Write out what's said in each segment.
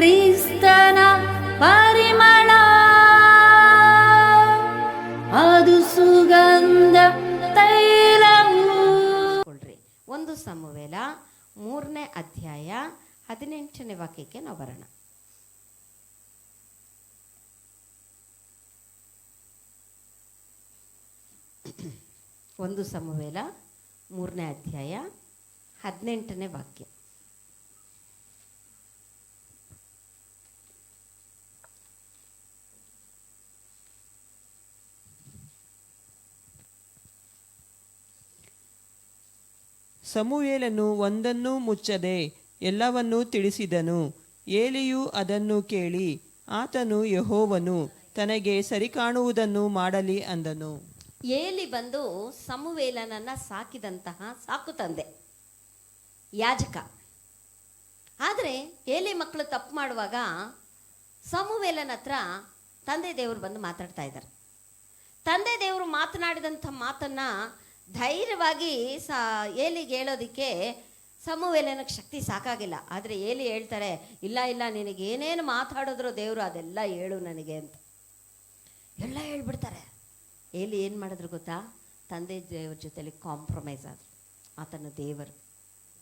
ಕ್ರಿಸ್ತನ ಪರಿಮಳ. ಅದು ಸುಗಂಧ ಕೊಳ್ರಿ ಒಂದು ಸಮುವೇಲ, ಮೂರನೇ ಅಧ್ಯಾಯ, ಹದಿನೆಂಟನೇ ವಾಕ್ಯಕ್ಕೆ ನಾವು ಬರೋಣ. ಒಂದು ಸಮುವೇಲ, ಮೂರನೇ ಅಧ್ಯಾಯ, ಹದಿನೆಂಟನೇ ವಾಕ್ಯ. ಸಮುವೇಲನು ಒಂದನ್ನೂ ಮುಚ್ಚದೆ ಎಲ್ಲವನ್ನೂ ತಿಳಿಸಿದನು. ಏಲಿಯು ಅದನ್ನು ಕೇಳಿ, ಆತನು ಯಹೋವನು, ತನಗೆ ಸರಿ ಕಾಣುವುದನ್ನು ಮಾಡಲಿ ಅಂದನು. ಏಲಿ ಬಂದು ಸಮುವೇಲನನ್ನ ಸಾಕಿದಂತಹ ಸಾಕು ತಂದೆ, ಯಾಜಕ. ಆದರೆ ಏಲಿ ಮಕ್ಕಳು ತಪ್ಪು ಮಾಡುವಾಗ ಸಮುವೇಲನ ಹತ್ರ ತಂದೆ ದೇವರು ಬಂದು ಮಾತಾಡ್ತಾ ಇದ್ದಾರೆ. ತಂದೆ ದೇವರು ಮಾತನಾಡಿದಂಥ ಮಾತನ್ನ ಧೈರ್ಯವಾಗಿ ಸ ಏಲಿಗೆ ಹೇಳೋದಕ್ಕೆ ಸಮುವೇಲನಕ್ಕೆ ಶಕ್ತಿ ಸಾಕಾಗಿಲ್ಲ. ಆದರೆ ಏಲಿ ಹೇಳ್ತಾರೆ, ಇಲ್ಲ ಇಲ್ಲ, ನಿನಗೆ ಏನೇನು ಮಾತಾಡಿದ್ರು ದೇವರು ಅದೆಲ್ಲ ಹೇಳು ನನಗೆ ಅಂತ. ಎಲ್ಲ ಹೇಳ್ಬಿಡ್ತಾರೆ. ಏಲಿ ಏನು ಮಾಡಿದ್ರು ಗೊತ್ತಾ? ತಂದೆ ದೇವ್ರ ಜೊತೆಲಿ ಕಾಂಪ್ರಮೈಸ್ ಆದರು. ಆತನ ದೇವರು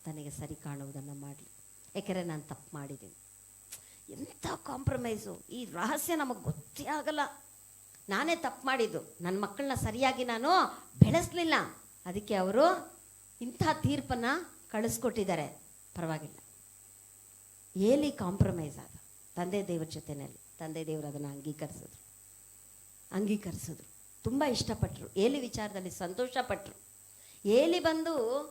ತನಗೆ ಸರಿ ಕಾಣುವುದನ್ನು ಮಾಡಲಿ. ಯಾಕೆಂದರೆ ನಾನು ತಪ್ಪು ಮಾಡಿದ್ದೀನಿ. ಎಂಥ ಕಾಂಪ್ರಮೈಸು ಈ ರಹಸ್ಯ ನಮಗೆ ಗೊತ್ತೇ ಆಗಲ್ಲ. ನಾನೇ ತಪ್ಪು ಮಾಡಿದ್ದು. ನನ್ನ ಮಕ್ಕಳನ್ನ ಸರಿಯಾಗಿ ನಾನು ಬೆಳೆಸಲಿಲ್ಲ. ಅದಕ್ಕೆ ಅವರು ಇಂಥ ತೀರ್ಪನ್ನು ಕಳಿಸ್ಕೊಟ್ಟಿದ್ದಾರೆ. ಪರವಾಗಿಲ್ಲ. ಏಲಿ ಕಾಂಪ್ರಮೈಸ್ ಆದ. ತಂದೆ ದೇವ್ರ ಜೊತೆಯಲ್ಲಿ ತಂದೆ ದೇವರು ಅದನ್ನು ಅಂಗೀಕರಿಸಿದ್ರು. ಅಂಗೀಕರಿಸಿದ್ರು. ತುಂಬ ಇಷ್ಟಪಟ್ಟರು ಏಲಿ ವಿಚಾರದಲ್ಲಿ ಸಂತೋಷಪಟ್ಟರು ಏಲಿ ಬಂದು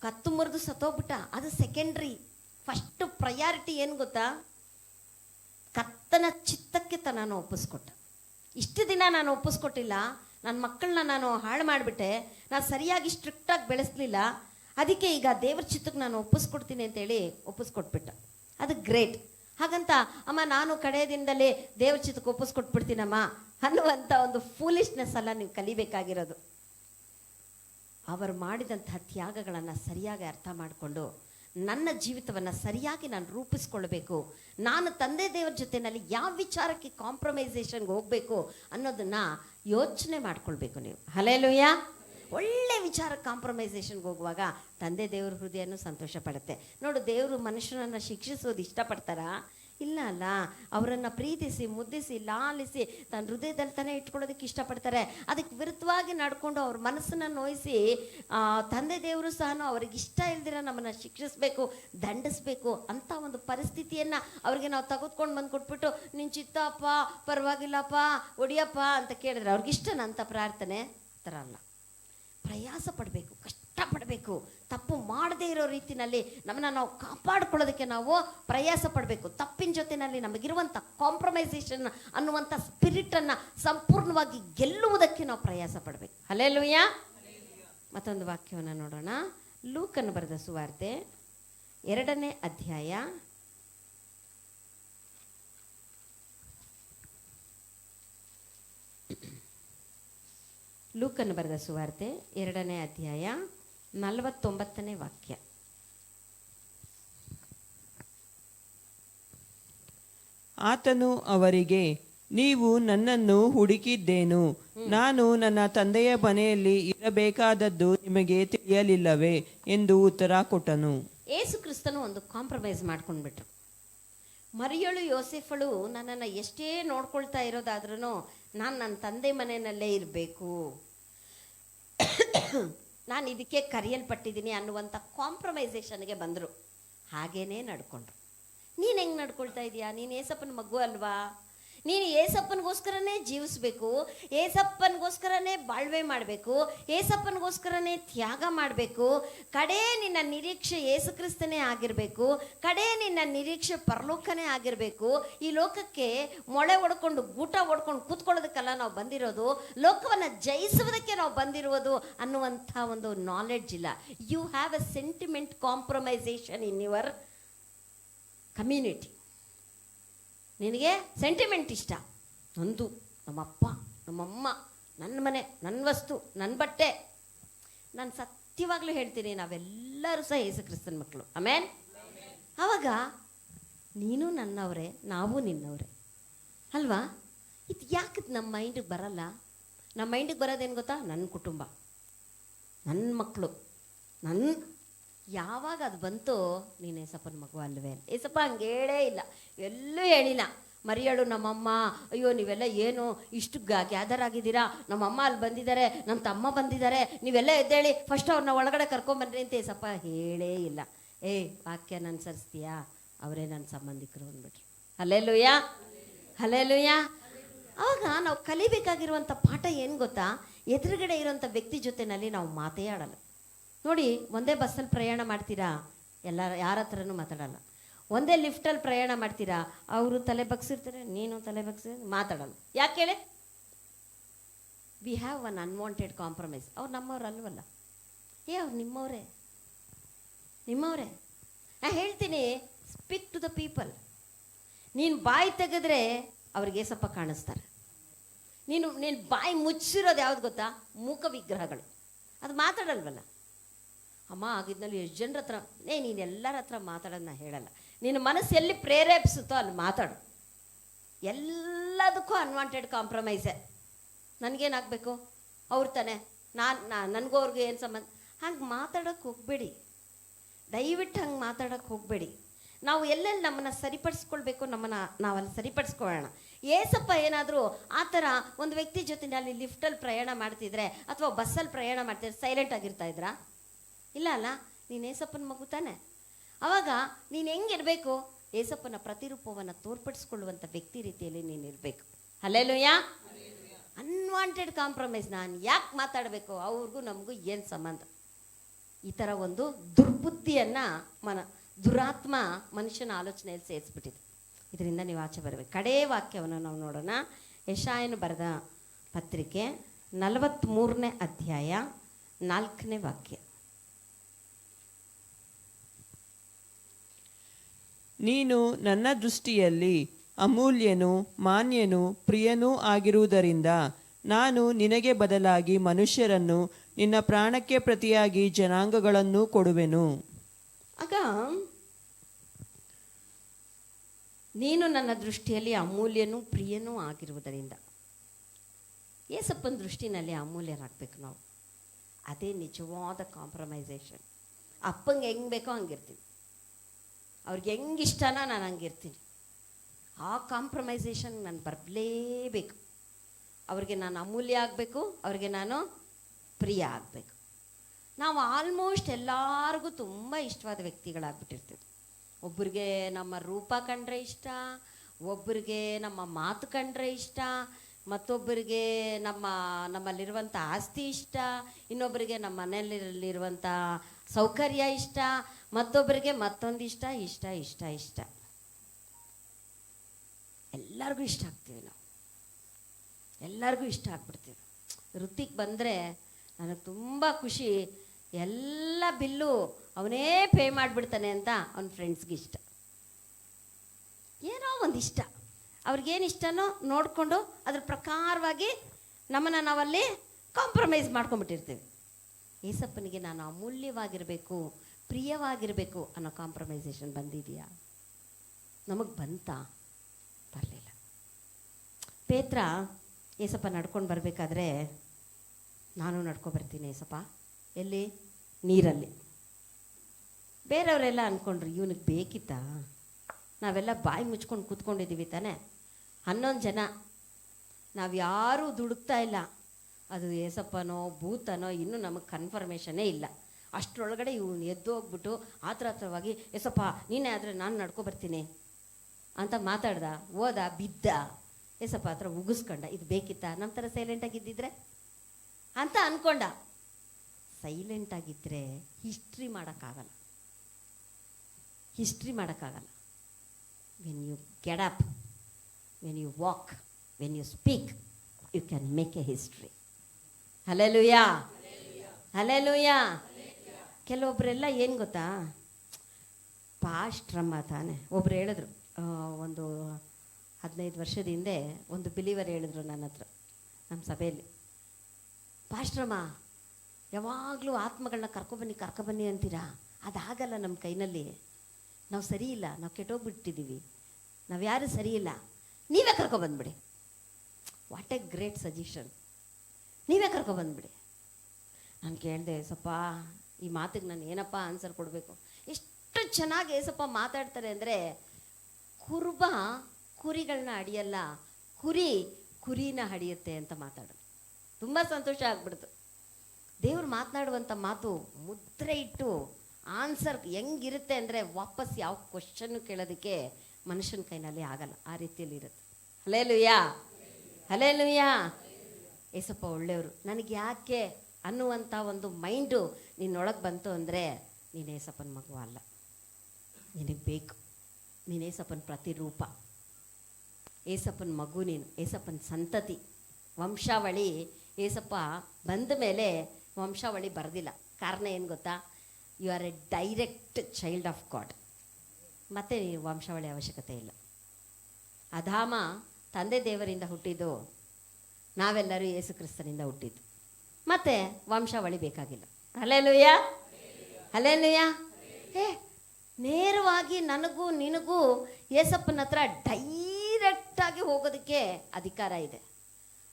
ಕತ್ತು ಮುರಿದು ಸತ್ತೋಗ್ಬಿಟ್ಟ. ಅದು ಸೆಕೆಂಡ್ರಿ ಫಸ್ಟ್ ಪ್ರಯಾರಿಟಿ ಏನು ಗೊತ್ತಾ? ಕತ್ತನ ಚಿತ್ತಕ್ಕೆ ತನ್ನ ಒಪ್ಪಿಸ್ಕೊಟ್ಟ. ಇಷ್ಟು ದಿನ ನಾನು ಒಪ್ಪಿಸ್ಕೊಟ್ಟಿಲ್ಲ ನನ್ನ ಮಕ್ಕಳನ್ನ ನಾನು ಹಾಳು ಮಾಡಿಬಿಟ್ಟೆ ನಾನು ಸರಿಯಾಗಿ ಸ್ಟ್ರಿಕ್ಟಾಗಿ ಬೆಳೆಸಲಿಲ್ಲ, ಅದಕ್ಕೆ ಈಗ ದೇವ್ರ ಚಿತ್ತಕ್ಕೆ ನಾನು ಒಪ್ಪಿಸ್ಕೊಡ್ತೀನಿ ಅಂತೇಳಿ ಒಪ್ಪಿಸ್ಕೊಟ್ಬಿಟ್ಟ ಅದು ಗ್ರೇಟ್ ಹಾಗಂತ, ಅಮ್ಮ, ನಾನು ಕಡೆಯ ದಿನದಲ್ಲೇ ದೇವ್ರ ಚಿತ್ತಕ್ಕೆ ಒಪ್ಪಿಸ್ಕೊಟ್ಬಿಡ್ತೀನಮ್ಮ ಅನ್ನುವಂಥ ಒಂದು ಫೂಲಿಶ್ನೆಸ್ ಅಲ್ಲ ನೀವು ಕಲಿಬೇಕಾಗಿರೋದು. ಅವರು ಮಾಡಿದಂಥ ತ್ಯಾಗಗಳನ್ನು ಸರಿಯಾಗಿ ಅರ್ಥ ಮಾಡಿಕೊಂಡು ನನ್ನ ಜೀವಿತವನ್ನು ಸರಿಯಾಗಿ ನಾನು ರೂಪಿಸ್ಕೊಳ್ಬೇಕು. ನಾನು ತಂದೆ ದೇವರ ಜೊತೆನಲ್ಲಿ ಯಾವ ವಿಚಾರಕ್ಕೆ ಕಾಂಪ್ರಮೈಸೇಷನ್ಗೆ ಹೋಗಬೇಕು ಅನ್ನೋದನ್ನ ಯೋಚನೆ ಮಾಡ್ಕೊಳ್ಬೇಕು ನೀವು. ಹಲೇಲುಯ್ಯ ಒಳ್ಳೆ ವಿಚಾರ ಕಾಂಪ್ರಮೈಸೇಷನ್ಗೆ ಹೋಗುವಾಗ ತಂದೆ ದೇವರ ಹೃದಯನೂ ಸಂತೋಷ ಪಡುತ್ತೆ. ನೋಡು ದೇವರು ಮನುಷ್ಯನನ್ನು ಶಿಕ್ಷಿಸೋದು ಇಷ್ಟಪಡ್ತಾರಾ? ಇಲ್ಲ ಅಲ್ಲ, ಅವರನ್ನು ಪ್ರೀತಿಸಿ, ಮುದ್ದಿಸಿ, ಲಾಲಿಸಿ, ತನ್ನ ಹೃದಯದಲ್ಲಿ ತಾನೇ ಇಟ್ಕೊಳ್ಳೋದಕ್ಕೆ ಇಷ್ಟಪಡ್ತಾರೆ. ಅದಕ್ಕೆ ವಿರುದ್ಧವಾಗಿ ನಡ್ಕೊಂಡು ಅವ್ರ ಮನಸ್ಸನ್ನು ನೋಯಿಸಿ ತಂದೆ ದೇವರು ಸಹ ಅವ್ರಿಗೆ ಇಷ್ಟ ಇಲ್ದಿರ ನಮ್ಮನ್ನು ಶಿಕ್ಷಿಸ್ಬೇಕು, ದಂಡಿಸ್ಬೇಕು ಅಂತ ಒಂದು ಪರಿಸ್ಥಿತಿಯನ್ನು ಅವ್ರಿಗೆ ನಾವು ತೆಗೆದುಕೊಂಡು ಬಂದು ಕೊಟ್ಬಿಟ್ಟು ನಿನ್ನ ಚಿತ್ತಪ್ಪ, ಪರವಾಗಿಲ್ಲಪ್ಪ, ಒಡಿಯಪ್ಪ ಅಂತ ಕೇಳಿದ್ರೆ ಅವ್ರಿಗೆ ಇಷ್ಟನ ಅಂತ ಪ್ರಾರ್ಥನೆ? ಥರ ಅಲ್ಲ. ಪ್ರಯಾಸ ಪಡಬೇಕು ಕಷ್ಟಪಡಬೇಕು ತಪ್ಪು ಮಾಡದೇ ಇರೋ ರೀತಿಯಲ್ಲಿ ನಮ್ಮನ್ನ ನಾವು ಕಾಪಾಡ್ಕೊಳ್ಳೋದಕ್ಕೆ ನಾವು ಪ್ರಯಾಸ ಪಡಬೇಕು ತಪ್ಪಿನ ಜೊತೆನಲ್ಲಿ ನಮಗಿರುವಂಥ ಕಾಂಪ್ರಮೈಸೇಷನ್ ಅನ್ನುವಂಥ ಸ್ಪಿರಿಟನ್ನು ಸಂಪೂರ್ಣವಾಗಿ ಗೆಲ್ಲುವುದಕ್ಕೆ ನಾವು ಪ್ರಯಾಸ ಪಡಬೇಕು ಲೂಯ್ಯ ಮತ್ತೊಂದು ವಾಕ್ಯವನ್ನು ನೋಡೋಣ. ಲೂಕನ್ನು ಬರೆದ ಸುವಾರ್ತೆ ಎರಡನೇ ಅಧ್ಯಾಯ. ಲೂಕನ್ನು ಬರೆದ ಸುವಾರ್ತೆ ಎರಡನೇ ಅಧ್ಯಾಯ. ನಲವತ್ತೊಂಬತ್ತನೇ ವಾಕ್ಯ. ಆತನು ಅವರಿಗೆ ನೀವು ನನ್ನನ್ನು ಹುಡುಕಿದ್ದೇನು? ನಾನು ನನ್ನ ತಂದೆಯ ಮನೆಯಲ್ಲಿ ಇರಬೇಕಾದದ್ದು ನಿಮಗೆ ತಿಳಿಯಲಿಲ್ಲವೇ? ಎಂದು ಉತ್ತರ ಕೊಟ್ಟನು. ಏಸು ಕ್ರಿಸ್ತನು ಒಂದು ಕಾಂಪ್ರಮೈಸ್ ಮಾಡ್ಕೊಂಡ್ಬಿಟ್ರು. ಮರಿಯಳು ಯೋಸೆಫಳು ನನ್ನನ್ನು ಎಷ್ಟೇ ನೋಡ್ಕೊಳ್ತಾ ಇರೋದಾದ್ರೂ ನಾನು ನನ್ನ ತಂದೆ ಮನೆಯಲ್ಲೇ ಇರಬೇಕು. ನಾನು ಇದಕ್ಕೆ ಕರೆಯಲ್ಪಟ್ಟಿದ್ದೀನಿ ಅನ್ನುವಂಥ ಕಾಂಪ್ರಮೈಸೇಷನ್ಗೆ ಬಂದರು. ಹಾಗೇನೇ ನಡ್ಕೊಂಡ್ರು. ನೀನು ಹೆಂಗೆ ನಡ್ಕೊಳ್ತಾ ಇದೀಯಾ? ನೀನು ಏಸಪ್ಪನ ಮಗು ಅಲ್ವಾ? ನೀನು ಏಸಪ್ಪನಿಗೋಸ್ಕರನೇ ಜೀವಿಸ್ಬೇಕು, ಏಸಪ್ಪನಿಗೋಸ್ಕರನೇ ಬಾಳ್ವೆ ಮಾಡಬೇಕು, ಏಸಪ್ಪನಿಗೋಸ್ಕರನೇ ತ್ಯಾಗ ಮಾಡಬೇಕು, ಕಡೆ ನಿನ್ನ ನಿರೀಕ್ಷೆ ಏಸುಕ್ರಿಸ್ತನೇ ಆಗಿರಬೇಕು, ಕಡೆ ನಿನ್ನ ನಿರೀಕ್ಷೆ ಪರಲೋಕನೇ ಆಗಿರಬೇಕು, ಈ ಲೋಕಕ್ಕೆ ಮೊಳೆ ಒಡ್ಕೊಂಡು ಗೂಟ ಹೊಡ್ಕೊಂಡು ಕೂತ್ಕೊಳ್ಳೋದಕ್ಕೆಲ್ಲ ನಾವು ಬಂದಿರೋದು, ಲೋಕವನ್ನು ಜಯಿಸುವುದಕ್ಕೆ ನಾವು ಬಂದಿರುವುದು ಅನ್ನುವಂಥ ಒಂದು ನಾಲೆಡ್ಜ್ ಇಲ್ಲ. You have a sentiment compromisation in your community ನಿನಗೆ ಸೆಂಟಿಮೆಂಟ್ ಇಷ್ಟ. ನಂದು, ನಮ್ಮಪ್ಪ, ನಮ್ಮಮ್ಮ ನನ್ನ ಮನೆ ನನ್ನ ವಸ್ತು ನನ್ನ ಬಟ್ಟೆ. ನಾನು ಸತ್ಯವಾಗ್ಲೂ ಹೇಳ್ತೀನಿ, ನಾವೆಲ್ಲರೂ ಸಹ ಯೇಸು ಕ್ರಿಸ್ತನ್ ಮಕ್ಕಳು. ಆಮೇನ್ ಆವಾಗ ನೀನು ನನ್ನವರೇ, ನಾವು ನಿನ್ನವರೇ. ಅಲ್ವಾ? ಇದು ಯಾಕೆ ನಮ್ಮ ಮೈಂಡಿಗೆ ಬರಲ್ಲ? ನಮ್ಮ ಮೈಂಡಿಗೆ ಬರೋದೇನು ಗೊತ್ತಾ? ನನ್ನ ಕುಟುಂಬ. ನನ್ನ ಮಕ್ಕಳು ನನ್ನ ಯಾವಾಗ ಅದು ಬಂತು, ನೀನು ಏಸಪ್ಪನ ಮಗು ಅಲ್ವೇ. ಏಸಪ್ಪ ಹಂಗೆ ಹೇಳೇ ಇಲ್ಲ. ಎಲ್ಲೂ ಹೇಳಿಲ್ಲ. ಮರಿಯಳು ನಮ್ಮಮ್ಮ, ಅಯ್ಯೋ, ನೀವೆಲ್ಲ ಏನು ಇಷ್ಟು ಗ್ಯಾದರ್ ಆಗಿದ್ದೀರಾ? ನಮ್ಮಮ್ಮ ಅಲ್ಲಿ ಬಂದಿದ್ದಾರೆ, ನಮ್ಮ ತಮ್ಮ ಬಂದಿದ್ದಾರೆ. ನೀವೆಲ್ಲ ಎದ್ದೇಳಿ ಫಸ್ಟ್ ಅವ್ರನ್ನ ಒಳಗಡೆ ಕರ್ಕೊಂಬನ್ರಿ ಅಂತ ಏಸಪ್ಪ ಹೇಳೇ ಇಲ್ಲ. ಏ ವಾಕ್ಯನ ಅನುಸರಿಸ್ತೀಯಾ? ಅವರೇ ನನ್ನ ಸಂಬಂಧಿಕರು ಅಂದ್ಬಿಟ್ರು. ಅಲ್ಲೆಲ್ಲುಯ್ಯ ಅಲ್ಲೆಲ್ಲುಯ್ಯ ಆವಾಗ ನಾವು ಕಲಿಬೇಕಾಗಿರುವಂಥ ಪಾಠ ಏನು ಗೊತ್ತಾ? ಎದುರುಗಡೆ ಇರೋಂಥ ವ್ಯಕ್ತಿ ಜೊತೆನಲ್ಲಿ ನಾವು ಮಾತೇ ಆಡಲ್ಲ. ನೋಡಿ, ಒಂದೇ ಬಸ್ಸಲ್ಲಿ ಪ್ರಯಾಣ ಮಾಡ್ತೀರಾ? ಎಲ್ಲ ಯಾರ ಹತ್ರನೂ ಮಾತಾಡಲ್ಲ. ಒಂದೇ ಲಿಫ್ಟಲ್ಲಿ ಪ್ರಯಾಣ ಮಾಡ್ತೀರಾ? ಅವರು ತಲೆ ಬಗ್ಸಿರ್ತಾರೆ, ನೀನು ತಲೆ ಬಗ್ಸಿ, ಮಾತಾಡಲ್ಲ. ಯಾಕೆ ಹೇಳಿ? We have one unwanted compromise ಅವ್ರು ನಮ್ಮವ್ರು ಅಲ್ವಲ್ಲ ಏ, ಅವ್ರು ನಿಮ್ಮವರೇ. ನಿಮ್ಮವರೇ. ನಾ ಹೇಳ್ತೀನಿ ಸ್ಪೀಕ್ ಟು ದ ಪೀಪಲ್ ನೀನು ಬಾಯಿ ತೆಗೆದ್ರೆ ಅವ್ರಿಗೆ ಸ್ವಲ್ಪ ಕಾಣಿಸ್ತಾರೆ. ನೀನು ನೀನು ಬಾಯಿ ಮುಚ್ಚಿರೋದು ಯಾವ್ದು ಗೊತ್ತಾ? ಮೂಕ ವಿಗ್ರಹಗಳು. ಅದು ಮಾತಾಡಲ್ವಲ್ಲ. ಅಮ್ಮ ಆಗಿದ್ನಲ್ಲಿ ಎಷ್ಟು ಜನರ ಹತ್ರ? ಏ ನೀನು ಎಲ್ಲರ ಹತ್ರ ಮಾತಾಡೋದು ನಾ ಹೇಳಲ್ಲ. ನಿನ್ನ ಮನಸ್ಸು ಎಲ್ಲಿ ಪ್ರೇರೇಪಿಸುತ್ತೋ ಅಲ್ಲಿ ಮಾತಾಡು. ಎಲ್ಲದಕ್ಕೂ ಅನ್ವಾಂಟೆಡ್ ಕಾಂಪ್ರಮೈಸೇ ನನಗೇನಾಗಬೇಕು? ಅವ್ರು ತಾನೆ. ನಾನು ನನಗೂ ಅವ್ರಿಗೆ ಏನು ಸಂಬಂಧ? ಹಂಗೆ ಮಾತಾಡೋಕ್ಕೆ ಹೋಗಬೇಡಿ. ದಯವಿಟ್ಟು ಹಂಗೆ ಮಾತಾಡೋಕ್ಕೆ ಹೋಗಬೇಡಿ. ನಾವು ಎಲ್ಲೆಲ್ಲಿ ನಮ್ಮನ್ನು ಸರಿಪಡಿಸ್ಕೊಳ್ಬೇಕು ನಮ್ಮನ್ನು ನಾವಲ್ಲಿ ಸರಿಪಡಿಸ್ಕೊಳ್ಳೋಣ. ಏಸಪ್ಪ ಏನಾದರೂ ಆ ಥರ ಒಂದು ವ್ಯಕ್ತಿ ಜೊತೆ ಅಲ್ಲಿ ಲಿಫ್ಟಲ್ಲಿ ಪ್ರಯಾಣ ಮಾಡ್ತಿದ್ರೆ ಅಥವಾ ಬಸ್ಸಲ್ಲಿ ಪ್ರಯಾಣ ಮಾಡ್ತಿದ್ರೆ ಸೈಲೆಂಟ್ ಆಗಿರ್ತಾ ಇದ್ರಾ? ಇಲ್ಲ ಅಲ್ಲ, ನೀನು ಏಸಪ್ಪನ ಮಗು ತಾನೆ. ಅವಾಗ ನೀನು ಹೆಂಗಿರಬೇಕು ಏಸಪ್ಪನ ಪ್ರತಿರೂಪವನ್ನು ತೋರ್ಪಡಿಸ್ಕೊಳ್ಳುವಂಥ ವ್ಯಕ್ತಿ ರೀತಿಯಲ್ಲಿ ನೀನು ಇರಬೇಕು. ಅಲ್ಲೇಲುಯ್ಯ ಅನ್ವಾಂಟೆಡ್ ಕಾಂಪ್ರಮೈಸ್ ನಾನು ಯಾಕೆ ಮಾತಾಡಬೇಕು? ಅವ್ರಿಗೂ ನಮಗೂ ಏನು ಸಂಬಂಧ? ಈ ಥರ ಒಂದು ದುರ್ಬುದ್ಧಿಯನ್ನು ಮನ, ದುರಾತ್ಮ ಮನುಷ್ಯನ ಆಲೋಚನೆಯಲ್ಲಿ ಸೇರಿಸ್ಬಿಟ್ಟಿದೆ. ಇದರಿಂದ ನೀವು ಆಚೆ ಬರಬೇಕು. ಕಡೇ ವಾಕ್ಯವನ್ನು ನಾವು ನೋಡೋಣ. ಯಶಾಯನು ಬರೆದ ಪತ್ರಿಕೆ ನಲವತ್ತ್ಮೂರನೇ ಅಧ್ಯಾಯ ನಾಲ್ಕನೇ ವಾಕ್ಯ. ನೀನು ನನ್ನ ದೃಷ್ಟಿಯಲ್ಲಿ ಅಮೂಲ್ಯನು ಮಾನ್ಯನು ಪ್ರಿಯನೂ ಆಗಿರುವುದರಿಂದ ನಾನು ನಿನಗೆ ಬದಲಾಗಿ ಮನುಷ್ಯರನ್ನು ನಿನ್ನ ಪ್ರಾಣಕ್ಕೆ ಪ್ರತಿಯಾಗಿ ಜನಾಂಗಗಳನ್ನು ಕೊಡುವೆನು. ಆಗ ನೀನು ನನ್ನ ದೃಷ್ಟಿಯಲ್ಲಿ ಅಮೂಲ್ಯನೂ ಪ್ರಿಯನೂ ಆಗಿರುವುದರಿಂದ ಏಸಪ್ಪನ ದೃಷ್ಟಿನಲ್ಲಿ ಅಮೂಲ್ಯರಾಗಬೇಕು ನಾವು. ಅದೇ ನಿಜವಾದ ಕಾಂಪ್ರಮೈಸೇಷನ್ ಅಪ್ಪಂಗೆ ಹೆಂಗೆ ಬೇಕೋ ಹಂಗಿರ್ತೀನಿ ಅವ್ರಿಗೆ ಹೆಂಗೆ ಇಷ್ಟನೋ ನಾನು ಹಂಗಿರ್ತೀನಿ. ಆ ಕಾಂಪ್ರಮೈಸೇಷನ್ ನಾನು ಬರಲೇಬೇಕು. ಅವ್ರಿಗೆ ನಾನು ಅಮೂಲ್ಯ ಆಗಬೇಕು, ಅವ್ರಿಗೆ ನಾನು ಪ್ರಿಯ ಆಗಬೇಕು. ನಾವು ಆಲ್ಮೋಸ್ಟ್ ಎಲ್ಲರಿಗೂ ತುಂಬ ಇಷ್ಟವಾದ ವ್ಯಕ್ತಿಗಳಾಗ್ಬಿಟ್ಟಿರ್ತೀವಿ. ಒಬ್ಬರಿಗೆ ನಮ್ಮ ರೂಪ ಕಂಡ್ರೆ ಇಷ್ಟ ಒಬ್ಬರಿಗೆ ನಮ್ಮ ಮಾತು ಕಂಡ್ರೆ ಇಷ್ಟ ಮತ್ತೊಬ್ಬರಿಗೆ ನಮ್ಮ ನಮ್ಮಲ್ಲಿರುವಂಥ ಆಸ್ತಿ ಇಷ್ಟ ಇನ್ನೊಬ್ಬರಿಗೆ ನಮ್ಮ ಮನೆಯಲ್ಲಿರುವಂಥ ಸೌಕರ್ಯ ಇಷ್ಟ ಮತ್ತೊಬ್ಬರಿಗೆ ಮತ್ತೊಂದು ಇಷ್ಟ ಇಷ್ಟ ಇಷ್ಟ ಇಷ್ಟ. ಎಲ್ಲರಿಗೂ ಇಷ್ಟ ಆಗ್ತೀವಿ ನಾವು. ಎಲ್ಲರಿಗೂ ಇಷ್ಟ ಆಗ್ಬಿಡ್ತೀವಿ. ವೃತ್ತಿಗೆ ಬಂದರೆ ನನಗೆ ತುಂಬ ಖುಷಿ. ಎಲ್ಲ ಬಿಲ್ಲು ಅವನೇ ಪೇ ಮಾಡಿಬಿಡ್ತಾನೆ ಅಂತ ಅವನ ಫ್ರೆಂಡ್ಸ್ಗೆ ಇಷ್ಟ. ಏನೋ ಒಂದು ಇಷ್ಟ. ಅವ್ರಿಗೇನು ಇಷ್ಟನೋ ನೋಡಿಕೊಂಡು ಅದ್ರ ಪ್ರಕಾರವಾಗಿ ನಮ್ಮನ್ನು ನಾವಲ್ಲಿ ಕಾಂಪ್ರಮೈಸ್ ಮಾಡ್ಕೊಂಡ್ಬಿಟ್ಟಿರ್ತೀವಿ. ಏಸಪ್ಪನಿಗೆ ನಾನು ಅಮೂಲ್ಯವಾಗಿರಬೇಕು. ಪ್ರಿಯವಾಗಿರಬೇಕು ಅನ್ನೋ ಕಾಂಪ್ರಮೈಸೇಷನ್ ಬಂದಿದೆಯಾ? ನಮಗೆ ಬಂತಾ? ಬರಲಿಲ್ಲ. ಪೇತ್ರ, ಏಸಪ್ಪ ನಡ್ಕೊಂಡು ಬರಬೇಕಾದ್ರೆ ನಾನು ನಡ್ಕೊ ಬರ್ತೀನಿ ಏಸಪ್ಪ. ಎಲ್ಲಿ? ನೀರಲ್ಲಿ. ಬೇರೆಯವರೆಲ್ಲ ಅಂದ್ಕೊಂಡ್ರು ಇವನಿಗೆ ಬೇಕಿತ್ತಾ? ನಾವೆಲ್ಲ ಬಾಯಿ ಮುಚ್ಕೊಂಡು ಕೂತ್ಕೊಂಡಿದ್ದೀವಿ ತಾನೆ. ಹನ್ನೊಂದು ಜನ. ನಾವು ಯಾರೂ ದುಡುಕ್ತಾ ಇಲ್ಲ. ಅದು ಏಸಪ್ಪನೋ ಭೂತನೋ ಇನ್ನೂ ನಮಗೆ ಕನ್ಫರ್ಮೇಷನೇ ಇಲ್ಲ. ಅಷ್ಟರೊಳಗಡೆ ಇವನು ಎದ್ದು ಹೋಗ್ಬಿಟ್ಟು ಆತರ ಹತ್ರವಾಗಿ ಎಸಪ್ಪ, ನೀನೇ ಆದರೆ ನಾನು ನಡ್ಕೊ ಬರ್ತೀನಿ ಅಂತ ಮಾತಾಡ್ದ. ಓದ ಬಿದ್ದ. ಎಸಪ್ಪ ಹತ್ರ ಉಗಿಸ್ಕೊಂಡ, ಇದು ಬೇಕಿತ್ತ? ನಮ್ಮ ಥರ ಸೈಲೆಂಟಾಗಿದ್ದಿದ್ರೆ ಅಂತ ಅಂದ್ಕೊಂಡ ಸೈಲೆಂಟ್ ಆಗಿದ್ದರೆ ಹಿಸ್ಟ್ರಿ ಮಾಡೋಕ್ಕಾಗಲ್ಲ. ಹಿಸ್ಟ್ರಿ ಮಾಡೋಕ್ಕಾಗಲ್ಲ. When you get up when you walk when you speak you can make a history hallelujah hallelujah ಕೆಲವೊಬ್ಬರೆಲ್ಲ ಏನು ಗೊತ್ತಾ? ಪಾಶ್ಟ್ರಮ್ಮ ತಾನೆ. ಒಬ್ರು ಹೇಳಿದ್ರು ಒಂದು ಹದಿನೈದು ವರ್ಷದ ಹಿಂದೆ ಒಂದು ಬಿಲೀವರ್ ಹೇಳಿದ್ರು ನನ್ನ ಹತ್ರ ನಮ್ಮ ಸಭೆಯಲ್ಲಿ. ಪಾಶ್ಟ್ರಮ್ಮ ಯಾವಾಗಲೂ ಆತ್ಮಗಳನ್ನ ಕರ್ಕೊಬನ್ನಿ ಕರ್ಕೊಬನ್ನಿ ಅಂತೀರಾ? ಅದಾಗಲ್ಲ ನಮ್ಮ ಕೈನಲ್ಲಿ. ನಾವು ಸರಿ ಇಲ್ಲ, ನಾವು ಕೆಟ್ಟೋಗ್ಬಿಟ್ಟಿದ್ದೀವಿ ನಾವ್ಯಾರು ಸರಿ ಇಲ್ಲ, ನೀವೇ ಕರ್ಕೊಬಂದ್ಬಿಡಿ. ವಾಟ್ ಎ ಗ್ರೇಟ್ ಸಜೆಷನ್ ನೀವೇ ಕರ್ಕೊಬಂದ್ಬಿಡಿ. ನಾನು ಕೇಳಿದೆ ಏಸಪ್ಪ ಈ ಮಾತಿಗೆ ನಾನು ಏನಪ್ಪ ಆನ್ಸರ್ ಕೊಡಬೇಕು? ಎಷ್ಟು ಚೆನ್ನಾಗಿ ಏಸಪ್ಪ ಮಾತಾಡ್ತಾರೆ ಅಂದರೆ, ಕುರುಬ ಕುರಿಗಳನ್ನ ಅಡಿಯಲ್ಲ, ಕುರಿ ಕುರಿನ ಹಡಿಯುತ್ತೆ ಅಂತ ಮಾತಾಡೋದು. ತುಂಬ ಸಂತೋಷ ಆಗ್ಬಿಡ್ತು. ದೇವ್ರು ಮಾತನಾಡುವಂಥ ಮಾತು ಮುದ್ರೆ ಇಟ್ಟು ಆನ್ಸರ್ ಹೆಂಗಿರುತ್ತೆ ಅಂದರೆ ವಾಪಸ್ ಯಾವ ಕ್ವಶನ್ನು ಕೇಳೋದಕ್ಕೆ ಮನುಷ್ಯನ ಕೈನಲ್ಲಿ ಆಗಲ್ಲ. ಆ ರೀತಿಯಲ್ಲಿ ಇರುತ್ತೆ. ಹಲೇ ಲುಯ್ಯಾ ಹಲೇ ಲುಯ್ಯಾ ಏಸಪ್ಪ ಒಳ್ಳೆಯವರು. ನನಗೆ ಯಾಕೆ ಅನ್ನುವಂಥ ಒಂದು ಮೈಂಡು ನಿನ್ನೊಳಗೆ ಬಂತು ಅಂದರೆ ನೀನೇಸಪ್ಪನ ಮಗು ಅಲ್ಲ. ನಿನಗೆ ಬೇಕು. ನೀನೇ ಏಸಪ್ಪನ ಪ್ರತಿರೂಪ. ಏಸಪ್ಪನ ಮಗು ನೀನು, ಏಸಪ್ಪನ ಸಂತತಿ. ವಂಶಾವಳಿ ಏಸಪ್ಪ ಬಂದ ಮೇಲೆ ವಂಶಾವಳಿ ಬರೆದಿಲ್ಲ. ಕಾರಣ ಏನು ಗೊತ್ತಾ? You are a direct child of God ಮತ್ತೆ ನೀನು ವಂಶಾವಳಿ ಅವಶ್ಯಕತೆ ಇಲ್ಲ. ಅಧಾಮ ತಂದೆ ದೇವರಿಂದ ಹುಟ್ಟಿದ್ದು, ನಾವೆಲ್ಲರೂ ಯೇಸು ಕ್ರಿಸ್ತನಿಂದ ಹುಟ್ಟಿದ್ದು. ಮತ್ತೆ ವಂಶಾವಳಿ ಬೇಕಾಗಿಲ್ಲ. ಅಲ್ಲೇಲುಯ್ಯ ಅಲ್ಲೇಲುಯ್ಯ ಏ ನೇರವಾಗಿ ನನಗೂ ನಿನಗೂ ಏಸಪ್ಪನ ಹತ್ರ ಡೈರೆಕ್ಟಾಗಿ ಹೋಗೋದಕ್ಕೆ ಅಧಿಕಾರ ಇದೆ.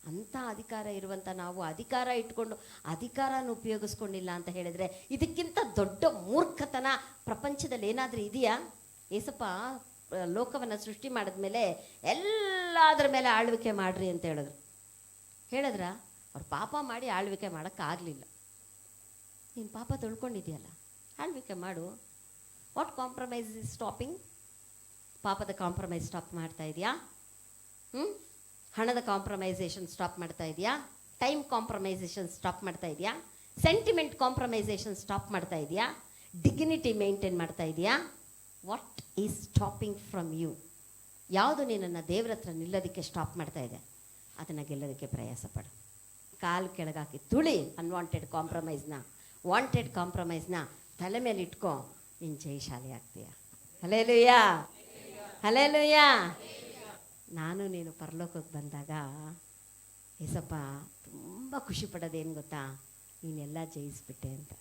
ಅಂಥ ಅಧಿಕಾರ ಇರುವಂಥ ನಾವು ಅಧಿಕಾರ ಇಟ್ಕೊಂಡು ಅಧಿಕಾರನ ಉಪಯೋಗಿಸ್ಕೊಂಡಿಲ್ಲ ಅಂತ ಹೇಳಿದ್ರೆ ಇದಕ್ಕಿಂತ ದೊಡ್ಡ ಮೂರ್ಖತನ ಪ್ರಪಂಚದಲ್ಲಿ ಏನಾದರೂ ಇದೆಯಾ? ಏಸಪ್ಪ ಲೋಕವನ್ನು ಸೃಷ್ಟಿ ಮಾಡಿದ್ಮೇಲೆ ಎಲ್ಲದರ ಮೇಲೆ ಆಳ್ವಿಕೆ ಮಾಡ್ರಿ ಅಂತ ಹೇಳಿದ್ರು. ಹೇಳಿದ್ರ? ಅವ್ರು ಪಾಪ ಮಾಡಿ ಆಳ್ವಿಕೆ ಮಾಡೋಕ್ಕಾಗಲಿಲ್ಲ ನೀನು ಪಾಪ ತೊಳ್ಕೊಂಡಿದ್ಯಲ್ಲ, ಆಳ್ವಿಕೆ ಮಾಡು. ವಾಟ್ ಕಾಂಪ್ರಮೈಸ್ ಇಸ್ ಸ್ಟಾಪಿಂಗ್ ಪಾಪದ ಕಾಂಪ್ರಮೈಸ್ ಸ್ಟಾಪ್ ಮಾಡ್ತಾ ಇದೆಯಾ? ಹ್ಞೂ ಹಣದ ಕಾಂಪ್ರಮೈಸೇಷನ್ ಸ್ಟಾಪ್ ಮಾಡ್ತಾ ಇದೆಯಾ? ಟೈಮ್ ಕಾಂಪ್ರಮೈಸೇಷನ್ ಸ್ಟಾಪ್ ಮಾಡ್ತಾ ಇದೆಯಾ? ಸೆಂಟಿಮೆಂಟ್ ಕಾಂಪ್ರಮೈಸೇಷನ್ ಸ್ಟಾಪ್ ಮಾಡ್ತಾ ಇದೆಯಾ? ಡಿಗ್ನಿಟಿ ಮೇಂಟೈನ್ ಮಾಡ್ತಾ ಇದೆಯಾ? What is stopping from you ಯಾವುದು ನಿನ್ನನ್ನು ದೇವ್ರ ಹತ್ರ ನಿಲ್ಲೋದಕ್ಕೆ ಸ್ಟಾಪ್ ಮಾಡ್ತಾ ಇದೆ? ಅದನ್ನು ಗೆಲ್ಲೋದಕ್ಕೆ ಪ್ರಯಾಸ ಪಡು. ಕಾಲು ಕೆಳಗಾಕಿ. ತುಳಿ ಅನ್ವಾಂಟೆಡ್ ಕಾಂಪ್ರಮೈಸ್ನ ವಾಂಟೆಡ್ ಕಾಂಪ್ರಮೈಸ್ನ ತಲೆ ಮೇಲೆ ಇಟ್ಕೊ. ನೀನು ಜಯಶಾಲಿ ಆಗ್ತೀಯ. ಹಲೇಲುಯ್ಯ ಹಲೇಲುಯ್ಯ ನಾನು ನೀನು ಪರಲೋಕಕ್ಕೆ ಬಂದಾಗ ಏಸಪ್ಪ ತುಂಬ ಖುಷಿ ಪಡೋದೇನು ಗೊತ್ತಾ? ನೀನೆಲ್ಲ ಜಯಿಸ್ಬಿಟ್ಟೆ ಅಂತ.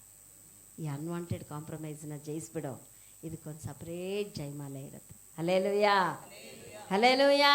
ಈ ಅನ್ವಾಂಟೆಡ್ ಕಾಂಪ್ರಮೈಸ್ನ ಜಯಿಸ್ಬಿಡೋ. ಇದಕ್ಕೊಂದು ಸಪ್ರೇಟ್ ಜಯಮಾಲೆ ಇರುತ್ತೆ. ಹಲೇಲುಯ್ಯ ಹಲೇಲುಯ್ಯ